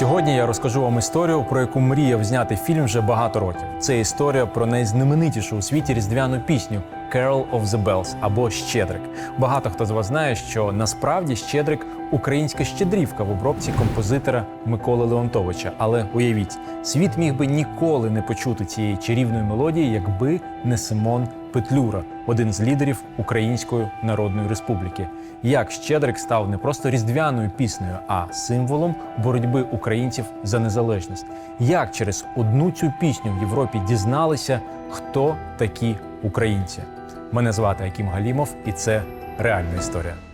Сьогодні я розкажу вам історію, про яку мріяв зняти фільм вже багато років. Це історія про найзнаменитішу у світі різдвяну пісню «Carol of the Bells» або Щедрик. Багато хто з вас знає, що насправді Щедрик українська щедрівка в обробці композитора Миколи Леонтовича. Але уявіть, світ міг би ніколи не почути цієї чарівної мелодії, якби не Симон Петлюра, один з лідерів Української Народної Республіки. Як Щедрик став не просто різдвяною піснею, а символом боротьби українців за незалежність. Як через одну цю пісню в Європі дізналися, хто такі українці? Мене звати Акім Галімов, і це реальна історія.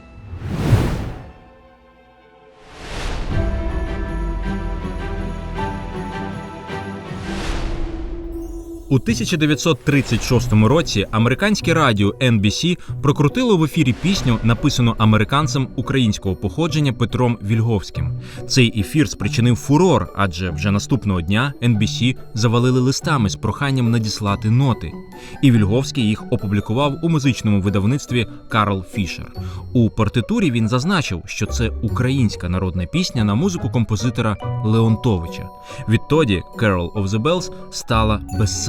У 1936 році американське радіо NBC прокрутило в ефірі пісню, написану американцем українського походження Петром Вільговським. Цей ефір спричинив фурор, адже вже наступного дня NBC завалили листами з проханням надіслати ноти. І Вільговський їх опублікував у музичному видавництві Карл Фішер. У партитурі він зазначив, що це українська народна пісня на музику композитора Леонтовича. Відтоді Carol of the Bells стала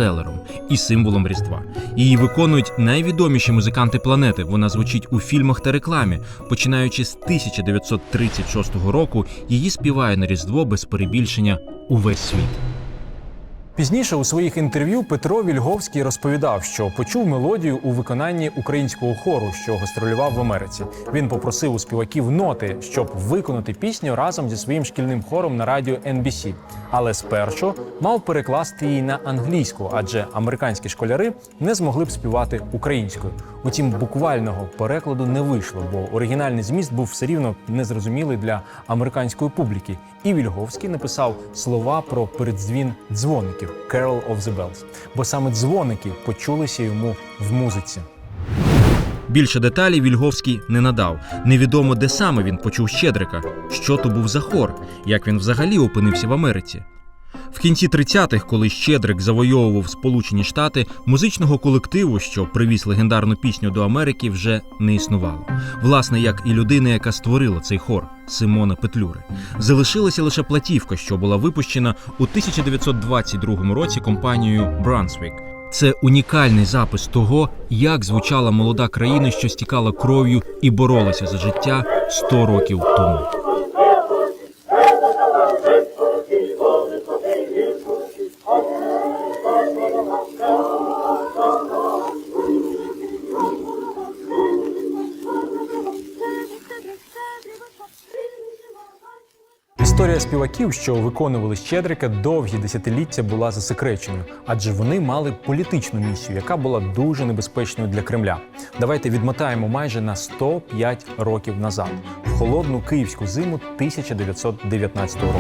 бестселером і символом Різдва. Її виконують найвідоміші музиканти планети. Вона звучить у фільмах та рекламі. Починаючи з 1936 року, її співає на Різдво без перебільшення увесь світ. Пізніше у своїх інтерв'ю Петро Вільговський розповідав, що почув мелодію у виконанні українського хору, що гастролював в Америці. Він попросив у співаків ноти, щоб виконати пісню разом зі своїм шкільним хором на радіо NBC. Але спершу мав перекласти її на англійську, адже американські школяри не змогли б співати українською. Утім, буквального перекладу не вийшло, бо оригінальний зміст був все рівно незрозумілий для американської публіки. І Вільговський написав слова про передзвін дзвоників «Carol of the Bells», бо саме дзвоники почулися йому в музиці. Більше деталей Вільговський не надав. Невідомо, де саме він почув Щедрика, що то був за хор, як він взагалі опинився в Америці. В кінці 30-х, коли Щедрик завойовував Сполучені Штати, музичного колективу, що привіз легендарну пісню до Америки, вже не існувало. Власне, як і людина, яка створила цей хор Симона Петлюри. Залишилася лише платівка, що була випущена у 1922 році компанією Brunswick. Це унікальний запис того, як звучала молода країна, що стікала кров'ю і боролася за життя 100 років тому. Історія співаків, що виконували Щедрика, довгі десятиліття була засекреченою, адже вони мали політичну місію, яка була дуже небезпечною для Кремля. Давайте відмотаємо майже на 105 років назад, в холодну київську зиму 1919 року.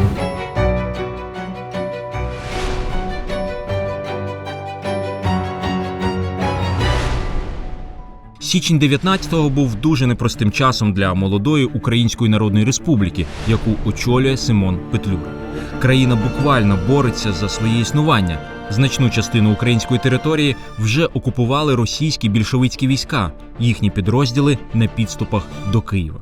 Січень 19-го був дуже непростим часом для молодої Української Народної Республіки, яку очолює Симон Петлюра. Країна буквально бореться за своє існування. Значну частину української території вже окупували російські більшовицькі війська, їхні підрозділи на підступах до Києва.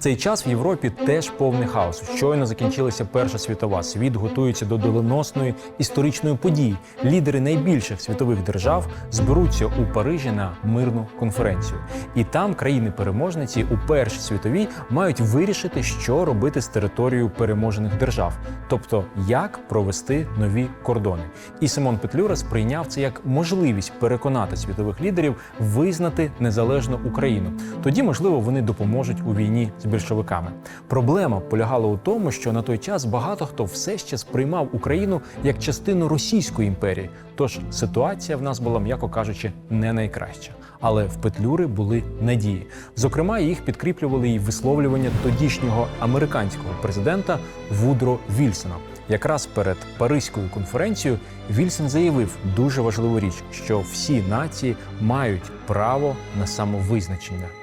Цей час в Європі теж повний хаос. Щойно закінчилася Перша світова. Світ готується до доленосної історичної події. Лідери найбільших світових держав зберуться у Парижі на мирну конференцію. І там країни-переможниці у Першій світовій мають вирішити, що робити з територією переможених держав, тобто як провести нові кордони. І Симон Петлюра сприйняв це як можливість переконати світових лідерів визнати незалежну Україну. Тоді, можливо, вони допоможуть у війні з більшовиками. Проблема полягала у тому, що на той час багато хто все ще сприймав Україну як частину Російської імперії. Тож ситуація в нас була, м'яко кажучи, не найкраща. Але в Петлюри були надії. Зокрема, їх підкріплювали і висловлювання тодішнього американського президента Вудро Вільсона. Якраз перед Паризькою конференцією Вільсон заявив дуже важливу річ, що всі нації мають право на самовизначення.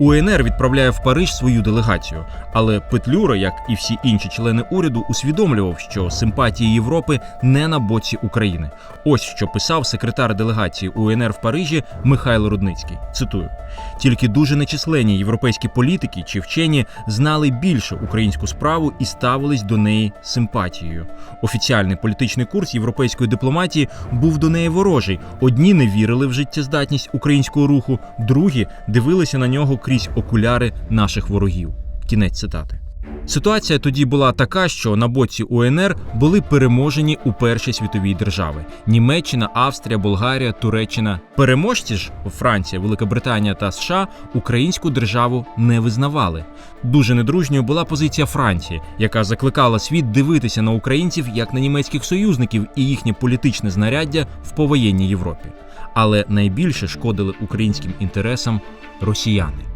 УНР відправляє в Париж свою делегацію, але Петлюра, як і всі інші члени уряду, усвідомлював, що симпатії Європи не на боці України. Ось що писав секретар делегації УНР в Парижі Михайло Рудницький. Цитую: тільки дуже нечисленні європейські політики чи вчені знали більше українську справу і ставились до неї симпатією. Офіціальний політичний курс європейської дипломатії був до неї ворожий. Одні не вірили в життєздатність українського руху, другі дивилися на нього крізь окуляри наших ворогів. Кінець цитати. Ситуація тоді була така, що на боці УНР були переможені у Першій світовій держави: Німеччина, Австрія, Болгарія, Туреччина. Переможці ж Франція, Велика Британія та США українську державу не визнавали. Дуже недружньою була позиція Франції, яка закликала світ дивитися на українців як на німецьких союзників і їхнє політичне знаряддя в повоєнній Європі. Але найбільше шкодили українським інтересам росіяни.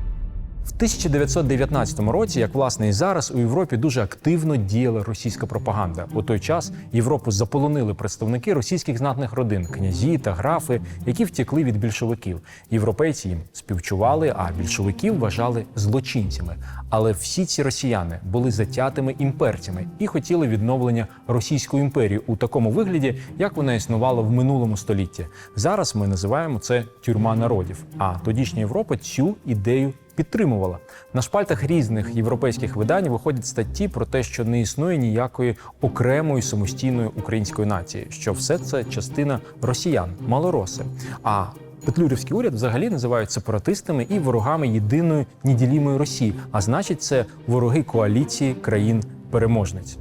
В 1919 році, як власне і зараз, у Європі дуже активно діяла російська пропаганда. У той час Європу заполонили представники російських знатних родин, князі та графи, які втекли від більшовиків. Європейці їм співчували, а більшовиків вважали злочинцями. Але всі ці росіяни були затятими імперцями і хотіли відновлення Російської імперії у такому вигляді, як вона існувала в минулому столітті. Зараз ми називаємо це тюрма народів. А тодішня Європа цю ідею підтримувала. На шпальтах різних європейських видань виходять статті про те, що не існує ніякої окремої самостійної української нації, що все це частина росіян, малороси. А Петлюрівський уряд взагалі називають сепаратистами і ворогами єдиної неділімої Росії. А значить, це вороги коаліції країн-переможниць.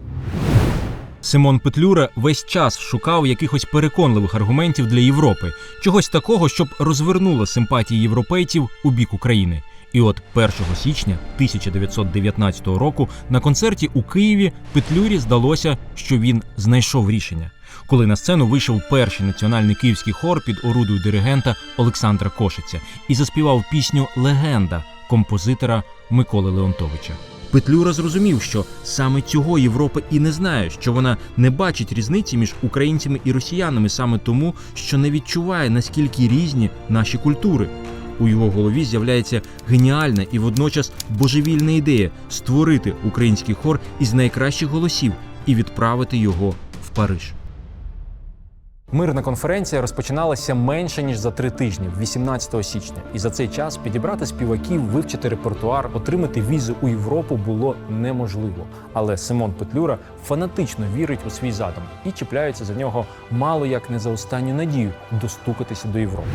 Симон Петлюра весь час шукав якихось переконливих аргументів для Європи, чогось такого, щоб розвернуло симпатії європейців у бік України. І от 1 січня 1919 року на концерті у Києві Петлюрі здалося, що він знайшов рішення. Коли на сцену вийшов перший національний київський хор під орудою диригента Олександра Кошиця і заспівав пісню Легенда композитора Миколи Леонтовича. Петлюра зрозумів, що саме цього Європа і не знає, що вона не бачить різниці між українцями і росіянами саме тому, що не відчуває наскільки різні наші культури. У його голові з'являється геніальна і водночас божевільна ідея створити український хор із найкращих голосів і відправити його в Париж. Мирна конференція розпочиналася менше ніж за три тижні, 18 січня. І за цей час підібрати співаків, вивчити репертуар, отримати візи у Європу було неможливо. Але Симон Петлюра фанатично вірить у свій задум і чіпляється за нього мало як не за останню надію достукатися до Європи.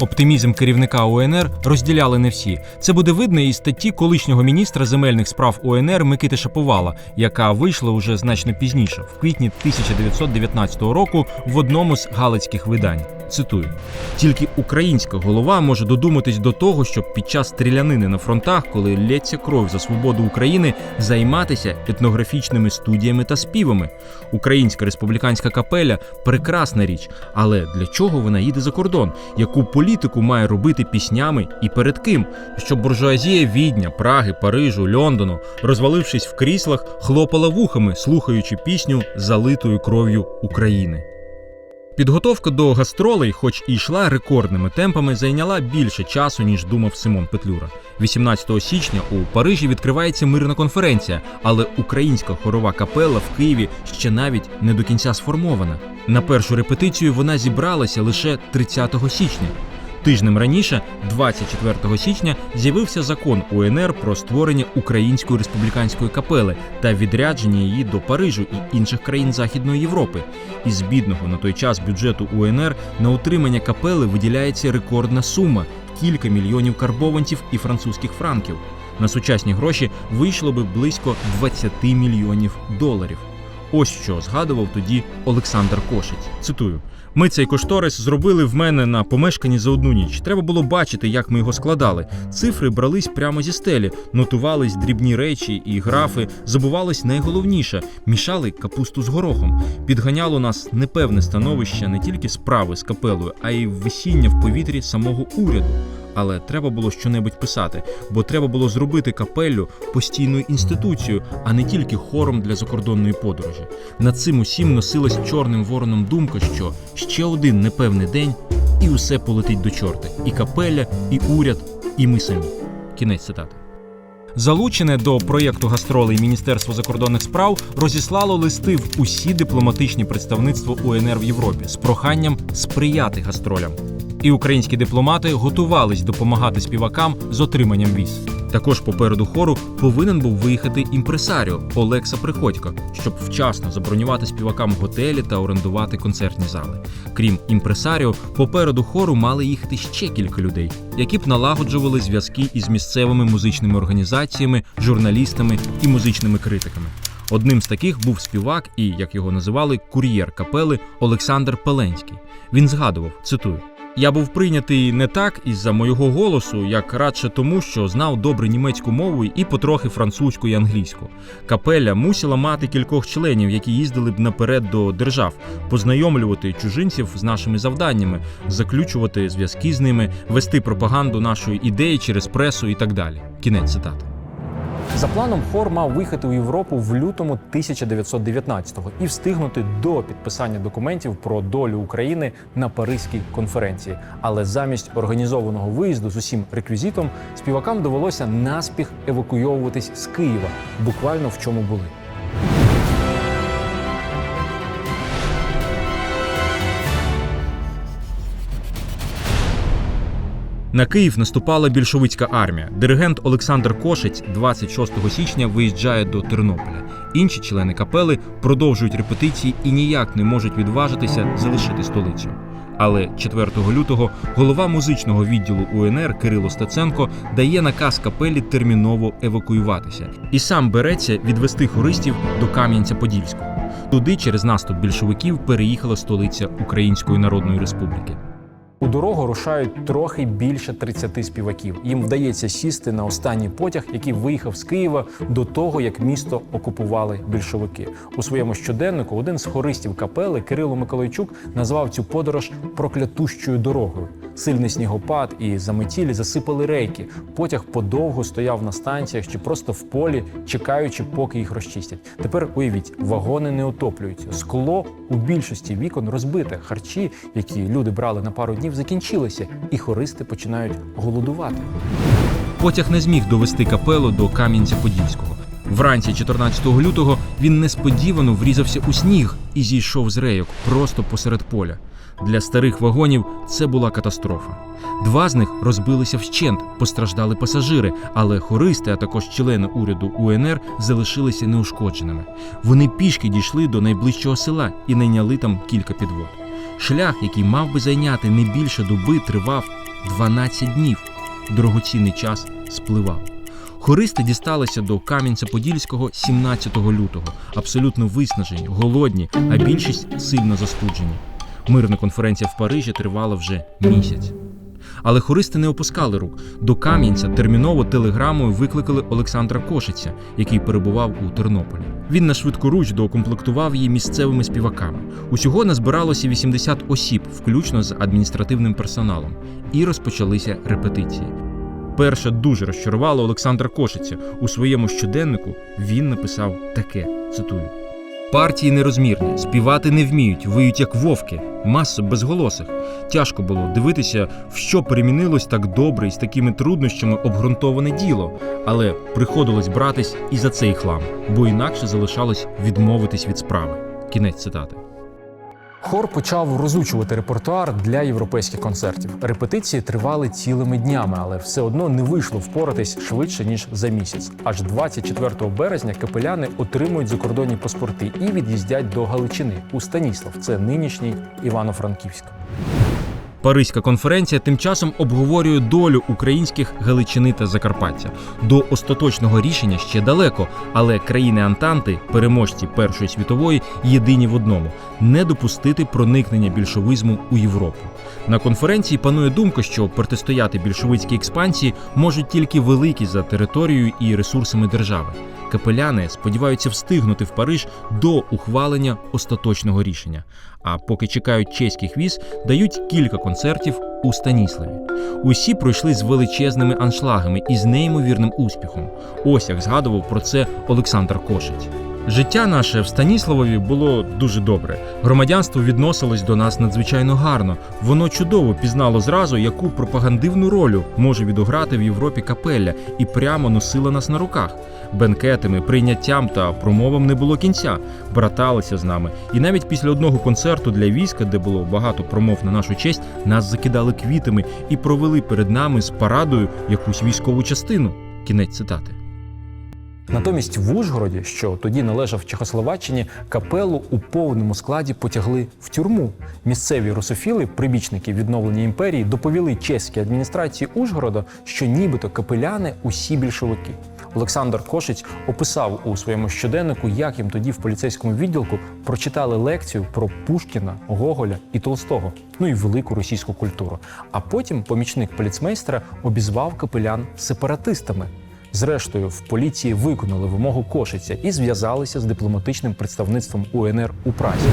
Оптимізм керівника УНР розділяли не всі. Це буде видно із статті колишнього міністра земельних справ УНР Микити Шаповала, яка вийшла уже значно пізніше, в квітні 1919 року, в одному з галицьких видань. Цитую: тільки українська голова може додуматись до того, щоб під час стрілянини на фронтах, коли лється кров за свободу України, займатися етнографічними студіями та співами. Українська республіканська капеля прекрасна річ, але для чого вона їде за кордон? Яку політику має робити піснями і перед ким? Щоб буржуазія Відня, Праги, Парижу, Лондону, розвалившись в кріслах, хлопала вухами, слухаючи пісню залитою кров'ю України. Підготовка до гастролей, хоч і йшла рекордними темпами, зайняла більше часу, ніж думав Симон Петлюра. 18 січня у Парижі відкривається мирна конференція, але українська хорова капела в Києві ще навіть не до кінця сформована. На першу репетицію вона зібралася лише 30 січня. Тижнем раніше, 24 січня, з'явився закон УНР про створення української республіканської капели та відрядження її до Парижу і інших країн Західної Європи. Із бідного на той час бюджету УНР на утримання капели виділяється рекордна сума кілька мільйонів карбованців і французьких франків. На сучасні гроші вийшло би близько 20 мільйонів доларів. Ось що згадував тоді Олександр Кошиць. Цитую: ми цей кошторис зробили в мене на помешканні за одну ніч. Треба було бачити, як ми його складали. Цифри брались прямо зі стелі, нотувались дрібні речі і графи, забувалось найголовніше мішали капусту з горохом. Підганяло нас непевне становище не тільки справи з капелою, а й висіння в повітрі самого уряду. Але треба було щонебудь писати, бо треба було зробити капеллю постійною інституцією, а не тільки хором для закордонної подорожі. Над цим усім носилась чорним вороном думка, що ще один непевний день, і усе полетить до чорти: і капеля, і уряд, і ми самі. Кінець цитати. Залучене до проєкту гастролей Міністерство закордонних справ розіслало листи в усі дипломатичні представництва УНР в Європі з проханням сприяти гастролям. І українські дипломати готувались допомагати співакам з отриманням віз. Також попереду хору повинен був виїхати імпресаріо Олекса Приходько, щоб вчасно забронювати співакам готелі та орендувати концертні зали. Крім імпресаріо, попереду хору мали їхати ще кілька людей, які б налагоджували зв'язки із місцевими музичними організаціями, журналістами і музичними критиками. Одним з таких був співак і, як його називали, кур'єр капели Олександр Пеленський. Він згадував, цитую. Я був прийнятий не так із-за моєго голосу, як радше тому, що знав добре німецьку мову і потрохи французьку і англійську. Капеля мусила мати кількох членів, які їздили б наперед до держав, познайомлювати чужинців з нашими завданнями, заключувати зв'язки з ними, вести пропаганду нашої ідеї через пресу і так далі. Кінець цитати. За планом, хор мав виїхати у Європу в лютому 1919-го і встигнути до підписання документів про долю України на Паризькій конференції. Але замість організованого виїзду з усім реквізитом співакам довелося наспіх евакуйовуватись з Києва, буквально в чому були. На Київ наступала більшовицька армія. Диригент Олександр Кошець 26 січня виїжджає до Тернополя. Інші члени капели продовжують репетиції і ніяк не можуть відважитися залишити столицю. Але 4 лютого голова музичного відділу УНР Кирило Стеценко дає наказ капелі терміново евакуюватися і сам береться відвести хористів до Кам'янця-Подільського. Туди через наступ більшовиків переїхала столиця Української Народної Республіки. У дорогу рушають трохи більше 30 співаків. Їм вдається сісти на останній потяг, який виїхав з Києва до того, як місто окупували більшовики. У своєму щоденнику один з хористів капели Кирило Миколайчук назвав цю подорож проклятущою дорогою. Сильний снігопад і заметілі засипали рейки. Потяг подовго стояв на станціях чи просто в полі, чекаючи, поки їх розчистять. Тепер уявіть, вагони не отоплюються. Скло у більшості вікон розбите. Харчі, які люди брали на пару днів, закінчилися, і хористи починають голодувати. Потяг не зміг довести капелу до Кам'янця-Подільського. Вранці 14 лютого він несподівано врізався у сніг і зійшов з рейок просто посеред поля. Для старих вагонів це була катастрофа. Два з них розбилися вщент, постраждали пасажири, але хористи, а також члени уряду УНР залишилися неушкодженими. Вони пішки дійшли до найближчого села і найняли там кілька підвод. Шлях, який мав би зайняти не більше доби, тривав 12 днів. Дорогоцінний час спливав. Хористи дісталися до Кам'янця-Подільського 17 лютого, абсолютно виснажені, голодні, а більшість сильно застуджені. Мирна конференція в Парижі тривала вже місяць. Але хористи не опускали рук. До Кам'янця терміново телеграмою викликали Олександра Кошиця, який перебував у Тернополі. Він на швидкоруч доукомплектував її місцевими співаками. Усього назбиралося 80 осіб, включно з адміністративним персоналом, і розпочалися репетиції. Перше дуже розчарувало Олександра Кошиця. У своєму щоденнику він написав таке: цитую. Партії нерозмірні, співати не вміють, виють як вовки, маса безголосих. Тяжко було дивитися, в що перемінилось так добре і з такими труднощами обґрунтоване діло, але приходилось братись і за цей хлам, бо інакше залишалось відмовитись від справи. Кінець цитати. Хор почав розучувати репертуар для європейських концертів. Репетиції тривали цілими днями, але все одно не вийшло впоратись швидше ніж за місяць. Аж 24 березня капеляни отримують закордонні паспорти і від'їздять до Галичини у Станіслав. Це нинішній Івано-Франківськ. Паризька конференція тим часом обговорює долю українських Галичини та Закарпаття. До остаточного рішення ще далеко, але країни Антанти, переможці Першої світової, єдині в одному не допустити проникнення більшовизму у Європу. На конференції панує думка, що протистояти більшовицькій експансії можуть тільки великі за територією і ресурсами держави. Капеляни сподіваються встигнути в Париж до ухвалення остаточного рішення. А поки чекають чеських віз, дають кілька концертів у Станіславі. Усі пройшли з величезними аншлагами і з неймовірним успіхом. Ось як згадував про це Олександр Кошець. Життя наше в Станіславові було дуже добре. Громадянство відносилось до нас надзвичайно гарно. Воно чудово пізнало зразу, яку пропагандивну роль може відіграти в Європі капелля, і прямо носила нас на руках. Бенкетами, прийняттям та промовам не було кінця. Браталися з нами. І навіть після одного концерту для війська, де було багато промов на нашу честь, нас закидали квітами і провели перед нами з парадою якусь військову частину. Кінець цитати. Натомість в Ужгороді, що тоді належав Чехословаччині, капелу у повному складі потягли в тюрму. Місцеві русофіли, прибічники відновлення імперії, доповіли чеській адміністрації Ужгорода, що нібито капеляни усі більшовики. Олександр Кошиць описав у своєму щоденнику, як їм тоді в поліцейському відділку прочитали лекцію про Пушкіна, Гоголя і Толстого, ну і велику російську культуру. А потім помічник поліцмейстера обізвав капелян сепаратистами. Зрештою, в поліції виконали вимогу Кошиця і зв'язалися з дипломатичним представництвом УНР у Празі.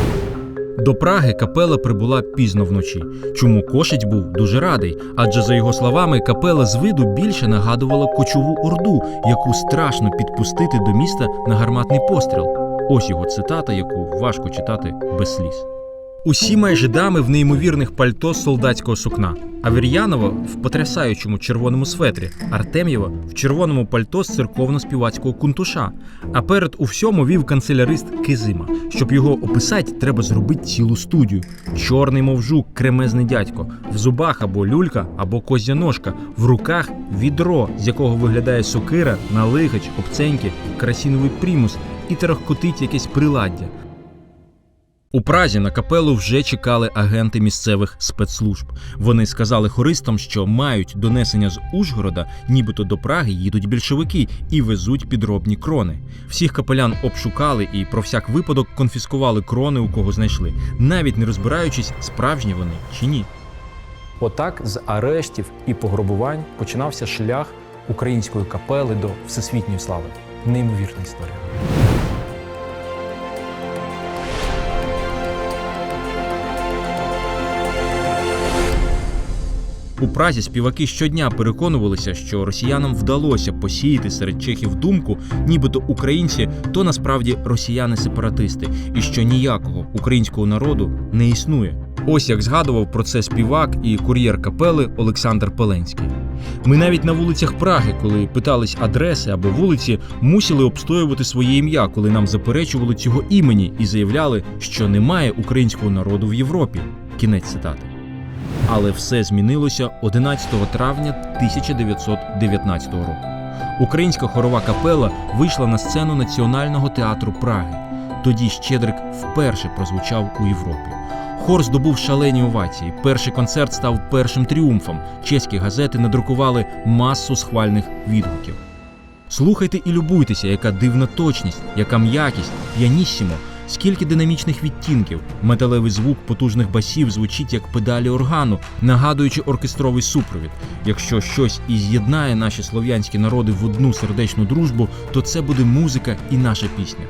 До Праги капела прибула пізно вночі. Чому Кошиць був дуже радий, адже за його словами, капела з виду більше нагадувала кочову орду, яку страшно підпустити до міста на гарматний постріл. Ось його цитата, яку важко читати без сліз. Усі майже дами в неймовірних пальто з солдатського сукна. Авер'янова в потрясаючому червоному светрі, Артем'єва в червоному пальто з церковно-співацького кунтуша. А перед у всьому вів канцелярист Кизима. Щоб його описати, треба зробити цілу студію. Чорний, мов жук, кремезний дядько, в зубах або люлька, або козя ножка, в руках відро, з якого виглядає сокира, налигач, обценьки, красіновий примус і терехкотить якесь приладдя. У Празі на капелу вже чекали агенти місцевих спецслужб. Вони сказали хористам, що мають донесення з Ужгорода, нібито до Праги їдуть більшовики і везуть підробні крони. Всіх капелян обшукали і про всяк випадок конфіскували крони, у кого знайшли, навіть не розбираючись, справжні вони чи ні. Отак з арештів і пограбувань починався шлях української капели до всесвітньої слави. Неймовірна історія. У Празі співаки щодня переконувалися, що росіянам вдалося посіяти серед чехів думку, нібито українці то насправді росіяни-сепаратисти, і що ніякого українського народу не існує. Ось як згадував про це співак і кур'єр капели Олександр Пеленський. Ми навіть на вулицях Праги, коли питались адреси або вулиці, мусили обстоювати своє ім'я, коли нам заперечували цього імені і заявляли, що немає українського народу в Європі. Кінець цитати. Але все змінилося 11 травня 1919 року. Українська хорова капела вийшла на сцену Національного театру Праги. Тоді Щедрик вперше прозвучав у Європі. Хор здобув шалені овації. Перший концерт став першим тріумфом. Чеські газети надрукували масу схвальних відгуків. Слухайте і любуйтеся, яка дивна точність, яка м'якість, п'яніссімо, скільки динамічних відтінків. Металевий звук потужних басів звучить як педалі органу, нагадуючи оркестровий супровід. Якщо щось і з'єднає наші слов'янські народи в одну сердечну дружбу, то це буде музика і наша пісня.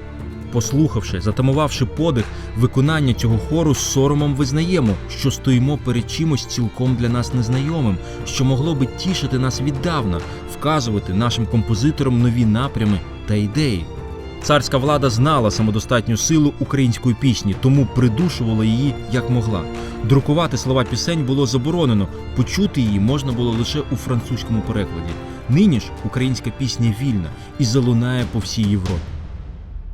Послухавши, затамувавши подих, виконання цього хору з соромом визнаємо, що стоїмо перед чимось цілком для нас незнайомим, що могло би тішити нас віддавна, вказувати нашим композиторам нові напрями та ідеї. Царська влада знала самодостатню силу української пісні, тому придушувала її як могла. Друкувати слова пісень було заборонено, почути її можна було лише у французькому перекладі. Нині ж українська пісня вільна і залунає по всій Європі.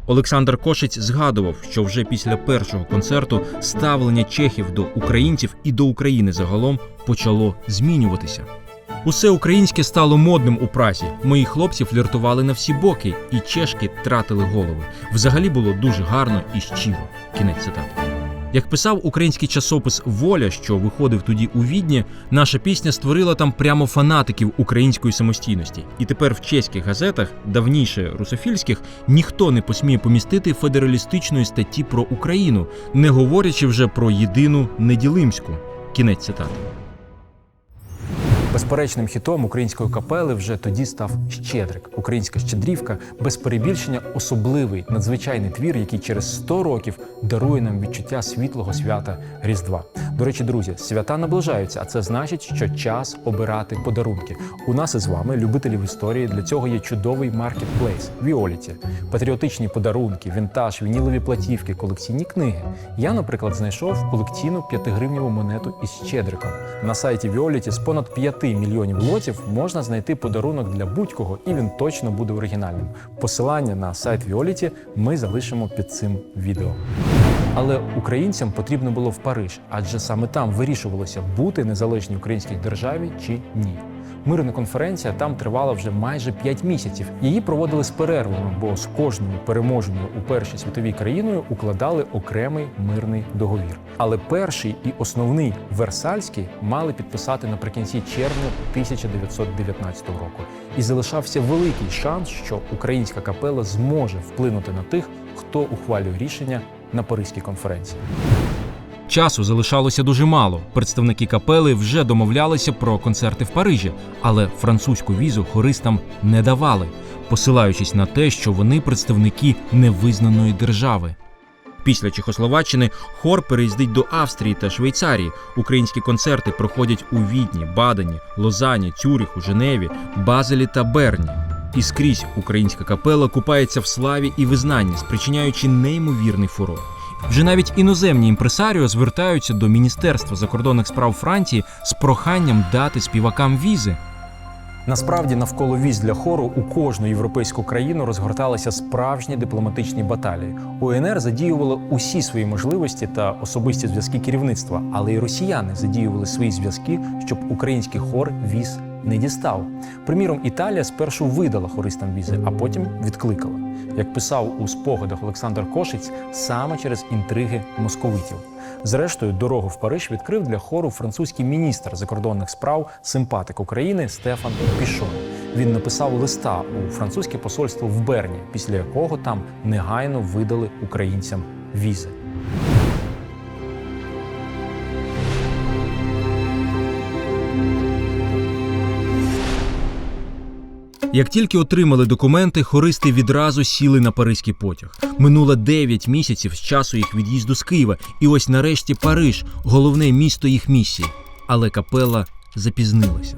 Олександр Кошиць згадував, що вже після першого концерту ставлення чехів до українців і до України загалом почало змінюватися. Усе українське стало модним у прасі. Мої хлопці фліртували на всі боки, і чешки тратили голови. Взагалі було дуже гарно і щиро. Кінець цитати. Як писав український часопис Воля, що виходив тоді у Відні, наша пісня створила там прямо фанатиків української самостійності. І тепер в чеських газетах, давніше русофільських, ніхто не посміє помістити федералістичної статті про Україну, не говорячи вже про єдину неділимську. Кінець цитати. Безперечним хітом української капели вже тоді став Щедрик. Українська щедрівка без перебільшення особливий надзвичайний твір, який через 100 років дарує нам відчуття світлого свята Різдва. До речі, друзі, свята наближаються, а це значить, що час обирати подарунки. У нас із вами, любителів історії, для цього є чудовий маркетплейс Віоліті. Патріотичні подарунки, вінтаж, вінілові платівки, колекційні книги. Я, наприклад, знайшов колекційну 5-гривневу монету із щедриком. На сайті Віоліті з понад 5 мільйонів лотів можна знайти подарунок для будь-кого, і він точно буде оригінальним. Посилання на сайт Віоліті ми залишимо під цим відео. Але українцям потрібно було в Париж, адже саме там вирішувалося бути незалежній українській державі чи ні. Мирна конференція там тривала вже майже 5 місяців. Її проводили з перервами, бо з кожною переможеною у Першій світовій країною укладали окремий мирний договір. Але перший і основний Версальський мали підписати наприкінці червня 1919 року. І залишався великий шанс, що українська капела зможе вплинути на тих, хто ухвалює рішення на Паризькій конференції. Часу залишалося дуже мало. Представники капели вже домовлялися про концерти в Парижі, але французьку візу хористам не давали, посилаючись на те, що вони представники невизнаної держави. Після Чехословаччини хор переїздить до Австрії та Швейцарії. Українські концерти проходять у Відні, Бадені, Лозані, Цюріху, Женеві, Базелі та Берні. І скрізь українська капела купається в славі і визнанні, спричиняючи неймовірний фурор. Вже навіть іноземні імпресаріо звертаються до Міністерства закордонних справ Франції з проханням дати співакам візи. Насправді навколо віз для хору у кожну європейську країну розгорталися справжні дипломатичні баталії. УНР задіювала усі свої можливості та особисті зв'язки керівництва, але й росіяни задіювали свої зв'язки, щоб український хор віз не дістав. Приміром, Італія спершу видала хористам візи, а потім відкликала. Як писав у спогадах Олександр Кошиць, саме через інтриги московитів. Зрештою, дорогу в Париж відкрив для хору французький міністр закордонних справ, симпатик України Стефан Пішон. Він написав листа у французьке посольство в Берні, після якого там негайно видали українцям візи. Як тільки отримали документи, хористи відразу сіли на паризький потяг. Минуло 9 місяців з часу їх від'їзду з Києва, і ось нарешті Париж головне місто їх місії. Але капела запізнилася.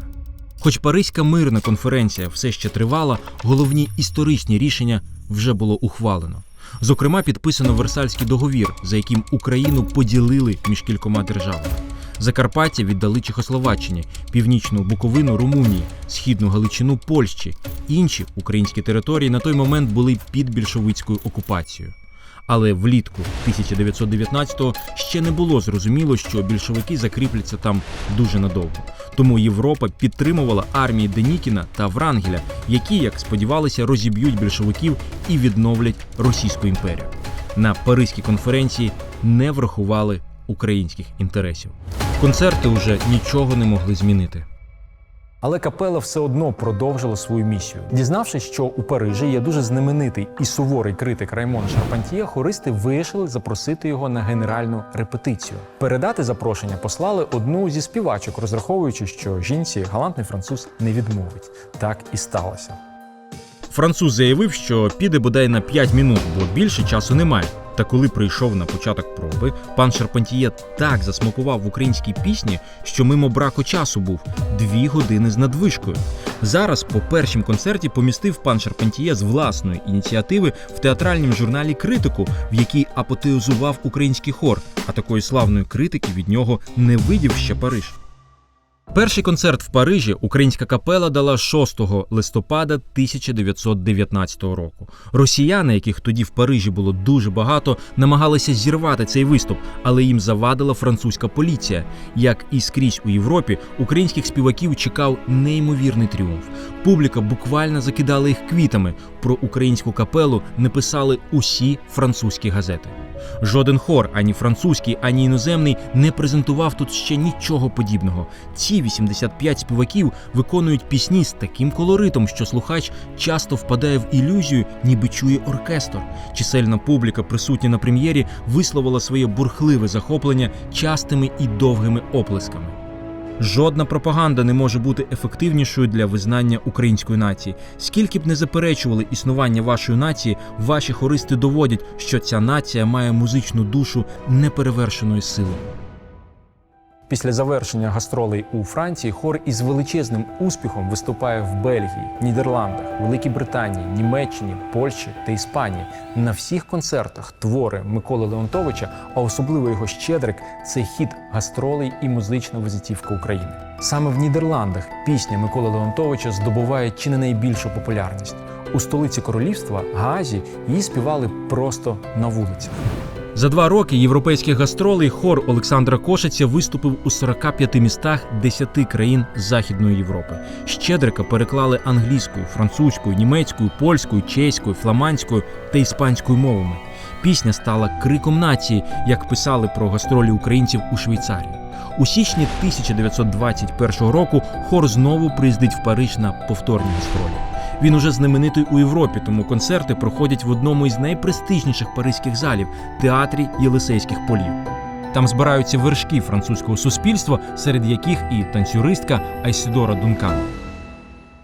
Хоч Паризька мирна конференція все ще тривала, головні історичні рішення вже було ухвалено. Зокрема, підписано Версальський договір, за яким Україну поділили між кількома державами. Закарпаття віддали Чехословаччині, північну Буковину Румунії, східну Галичину Польщі. Інші українські території на той момент були під більшовицькою окупацією. Але влітку 1919-го ще не було зрозуміло, що більшовики закріпляться там дуже надовго. Тому Європа підтримувала армії Денікіна та Врангеля, які, як сподівалися, розіб'ють більшовиків і відновлять Російську імперію. На Паризькій конференції не врахували українських інтересів. Концерти уже нічого не могли змінити. Але капела все одно продовжила свою місію. Дізнавшись, що у Парижі є дуже знаменитий і суворий критик Раймон Шарпантьє, хористи вирішили запросити його на генеральну репетицію. Передати запрошення послали одну зі співачок, розраховуючи, що жінці галантний француз не відмовить. Так і сталося. Француз заявив, що піде бодай на 5 минут, бо більше часу немає. Та коли прийшов на початок проби, пан Шарпантіє так засмакував в українській пісні, що мимо браку часу був дві години з надвишкою. Зараз по першім концерті помістив пан Шарпантіє з власної ініціативи в театральнім журналі критику, в якій апотеозував український хор, а такої славної критики від нього не видів ще Париж. Перший концерт в Парижі українська капела дала 6 листопада 1919 року. Росіяни, яких тоді в Парижі було дуже багато, намагалися зірвати цей виступ, але їм завадила французька поліція. Як і скрізь у Європі, українських співаків чекав неймовірний тріумф. Публіка буквально закидала їх квітами. Про українську капелу не писали усі французькі газети. Жоден хор, ані французький, ані іноземний, не презентував тут ще нічого подібного. Ці 85 співаків виконують пісні з таким колоритом, що слухач часто впадає в ілюзію, ніби чує оркестр. Чисельна публіка, присутня на прем'єрі, висловила своє бурхливе захоплення частими і довгими оплесками. Жодна пропаганда не може бути ефективнішою для визнання української нації. Скільки б не заперечували існування вашої нації, ваші хористи доводять, що ця нація має музичну душу неперевершеної сили. Після завершення гастролей у Франції хор із величезним успіхом виступає в Бельгії, Нідерландах, Великій Британії, Німеччині, Польщі та Іспанії. На всіх концертах твори Миколи Леонтовича, а особливо його Щедрик, це хід гастролей і музична визитівка України. Саме в Нідерландах пісня Миколи Леонтовича здобуває чи не найбільшу популярність. У столиці королівства Гаазі її співали просто на вулицях. За два роки європейських гастролей хор Олександра Кошиця виступив у 45 містах 10 країн Західної Європи. Щедрика переклали англійською, французькою, німецькою, польською, чеською, фламандською та іспанською мовами. Пісня стала криком нації, як писали про гастролі українців у Швейцарії. У січні 1921 року хор знову приїздить в Париж на повторні гастролі. Він уже знаменитий у Європі, тому концерти проходять в одному із найпрестижніших паризьких залів театрі Єлисейських полів. Там збираються вершки французького суспільства, серед яких і танцюристка Айсідора Дункан.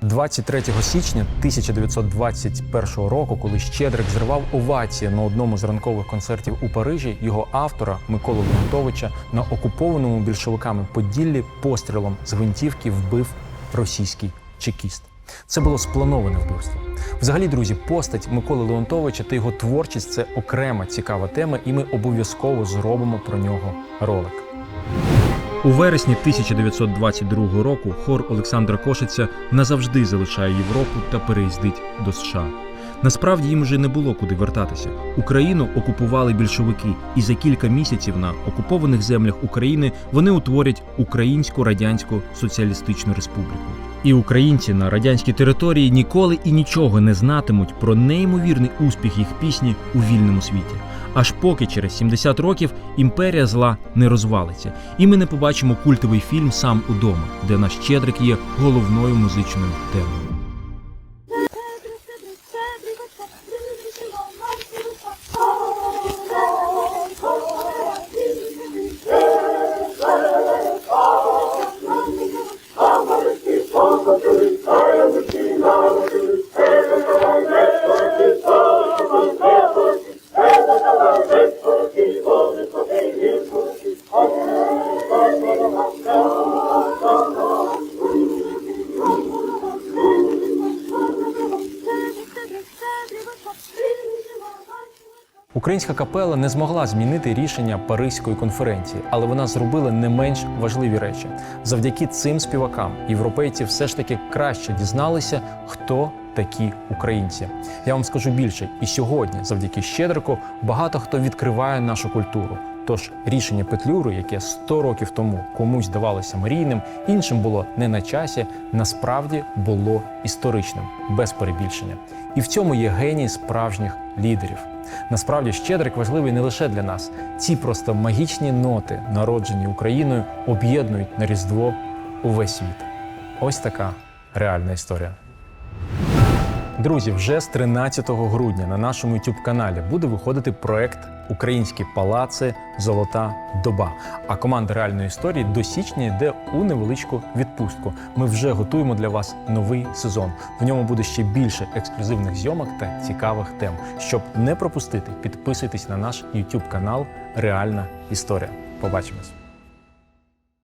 23 січня 1921 року, коли Щедрик зривав овації на одному з ранкових концертів у Парижі, його автора Миколу Леонтовича на окупованому більшовиками Поділлі пострілом з гвинтівки вбив російський чекіст. Це було сплановане вбивство. Взагалі, друзі, постать Миколи Леонтовича та його творчість це окрема цікава тема, і ми обов'язково зробимо про нього ролик. У вересні 1922 року хор Олександра Кошиця назавжди залишає Європу та переїздить до США. Насправді їм вже не було куди вертатися. Україну окупували більшовики, і за кілька місяців на окупованих землях України вони утворять Українську Радянську Соціалістичну Республіку. І українці на радянській території ніколи і нічого не знатимуть про неймовірний успіх їх пісні у вільному світі. Аж поки через 70 років імперія зла не розвалиться, і ми не побачимо культовий фільм Сам удома, де наш Щедрик є головною музичною темою. Українська капела не змогла змінити рішення Паризької конференції, але вона зробила не менш важливі речі. Завдяки цим співакам європейці все ж таки краще дізналися, хто такі українці. Я вам скажу більше, і сьогодні, завдяки Щедрику, багато хто відкриває нашу культуру. Тож рішення Петлюри, яке 100 років тому комусь здавалося мрійним, іншим було не на часі, насправді було історичним, без перебільшення. І в цьому є геній справжніх лідерів. Насправді Щедрик важливий не лише для нас. Ці просто магічні ноти, народжені Україною, об'єднують на Різдво увесь світ. Ось така реальна історія. Друзі, вже з 13 грудня на нашому youtube каналі буде виходити проект Українські палаци Золота доба. А команда реальної історії до січня йде у невеличку відпустку. Ми вже готуємо для вас новий сезон. В ньому буде ще більше ексклюзивних зйомок та цікавих тем. Щоб не пропустити, підписуйтесь на наш youtube канал Реальна історія. Побачимось.